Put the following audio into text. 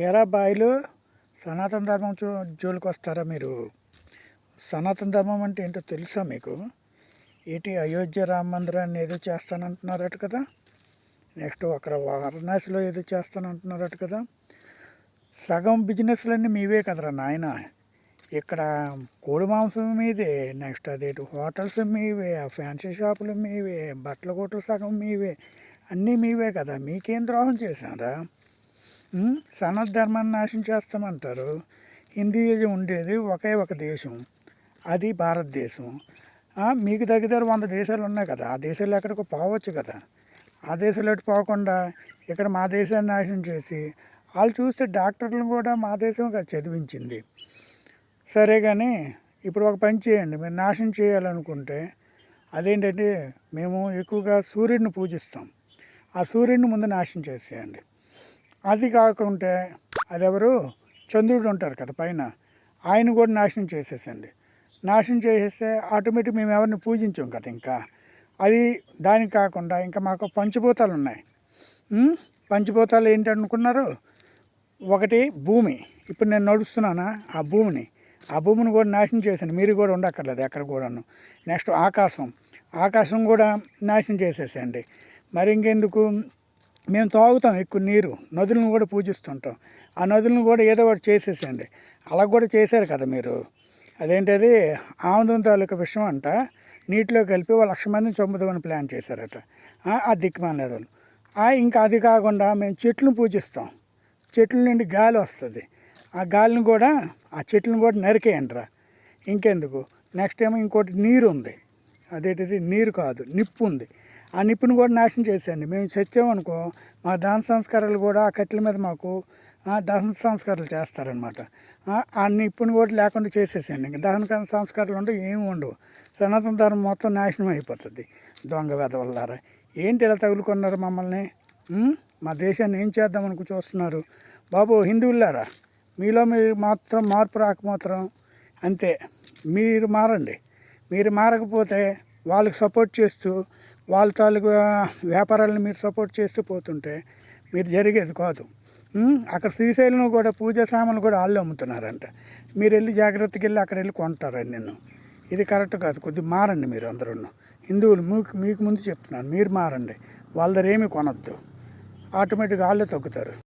ఏరా బాయిలు? సనాతన ధర్మం జో జోలికి వస్తారా మీరు? సనాతన ధర్మం అంటే ఏంటో తెలుసా మీకు? ఏటి అయోధ్య రామ మందిరాన్ని ఏదో చేస్తానంటున్నారట కదా? నెక్స్ట్ అక్కడ వారణాసిలో ఏదో చేస్తానంటున్నారట కదా? సగం బిజినెస్లన్నీ మీవే కదరా నాయన. ఇక్కడ కోడి మాంసం మీదే నెక్స్ట్ అదే హోటల్స్ మీవే ఆ ఫ్యాన్సీ షాపులు మీవే బట్టల కొట్లు సగం మీవే అన్నీ మీవే కదా. మీకేం ద్రోహం చేశారా? సనత్ ధర్మాన్ని నాశనం చేస్తామంటారు. హిందూయిజం ఉండేది ఒకే ఒక దేశం. అది భారతదేశం. మీకు దగ్గర వంద దేశాలు ఉన్నాయి కదా. ఆ దేశాలు ఎక్కడికి పోవచ్చు కదా. ఆ దేశాలు ఎటు పోకుండా ఇక్కడ మా దేశాన్ని నాశనం చేసి వాళ్ళు చూస్తే డాక్టర్లను కూడా మా దేశం చదివించింది. సరే కానీ ఇప్పుడు ఒక పని చేయండి. మీరు నాశనం చేయాలనుకుంటే అదేంటంటే మేము ఎక్కువగా సూర్యుడిని పూజిస్తాం. ఆ సూర్యుడిని ముందు నాశనం చేసేయండి. అది కాకుంటే అది ఎవరు చంద్రుడు ఉంటారు కదా పైన. ఆయన కూడా నాశనం చేసేసండి. నాశనం చేసేస్తే ఆటోమేటిక్ మేము ఎవరిని పూజించాం కదా ఇంకా. అది దానికి కాకుండా ఇంకా మాకు పంచభూతాలు ఉన్నాయి. పంచభూతాలు ఏంటి అనుకున్నారు ఒకటి భూమి. ఇప్పుడు నేను నడుస్తున్నానా? ఆ భూమిని. ఆ భూమిని కూడా నాశనం చేశాను మీరు కూడా ఉండక్కర్లేదు ఎక్కడ కూడాను. నెక్స్ట్ ఆకాశం. ఆకాశం కూడా నాశనం చేసేసేయండి మరి ఇంకెందుకు? మేము తాగుతాం ఎక్కువ నీరు. నదులను కూడా పూజిస్తుంటాం. ఆ నదులను కూడా ఏదో ఒకటి చేసేసేయండి. అలా కూడా చేశారు కదా మీరు. అదేంటది? ఆముదం తాలూకా విషయం అంట. నీటిలో కలిపి వాళ్ళు లక్ష మందిని చంపుదామని ప్లాన్ చేశారట. ఆ, ఆ దిక్కుమాలేదు ఇంకా అది కాకుండా మేము చెట్లను పూజిస్తాం. చెట్ల నుండి గాలి వస్తుంది. ఆ గాలిని కూడా ఆ చెట్లను కూడా నరికేయండిరా ఇంకెందుకు? నెక్స్ట్ ఏమో ఇంకోటి నీరు ఉంది అదేంటిది? నీరు కాదు. నిప్పు ఉంది ఆ నిప్పుని కూడా నాశనం చేసేయండి మేము చచ్చామనుకో మా దాన సంస్కారాలు కూడా ఆ కట్టెల మీద మాకు దహన సంస్కారాలు చేస్తారనమాట ఆ నిప్పుని కూడా లేకుండా చేసేసేయండి. ఇంకా దహన సంస్కారాలు ఉండవు ఏమి ఉండవు. సనాతన ధర్మం మొత్తం నాశనం అయిపోతుంది. దొంగ వెదవల్లారా ఏంటి ఇలా తగులుకున్నారు మమ్మల్ని? మా దేశాన్ని ఏం చేద్దామనుకు చూస్తున్నారు? బాబు హిందువులారా మీలో మీరు మాత్రం మార్పు రాకమాత్రం అంతే. మీరు మారండి. మీరు మారకపోతే వాళ్ళకి సపోర్ట్ చేస్తూ వాళ్ళ తాలూకు వ్యాపారాలను మీరు సపోర్ట్ చేస్తూ పోతుంటే మీరు జరిగేది కాదు. అక్కడ శ్రీశైలం కూడా పూజా సామాన్లు కూడా వాళ్ళు అమ్ముతున్నారంట. మీరు వెళ్ళి జాగ్రత్తకి వెళ్ళి అక్కడ వెళ్ళి కొంటారండి నిన్ను ఇది కరెక్ట్ కాదు. కొద్దిగా మారండి మీరు అందరూ హిందువులు మీకు మీకు ముందు చెప్తున్నాను. మీరు మారండి. వాళ్ళ దగ్గర ఏమి కొనొద్దు. ఆటోమేటిక్గా వాళ్ళే తగ్గుతారు.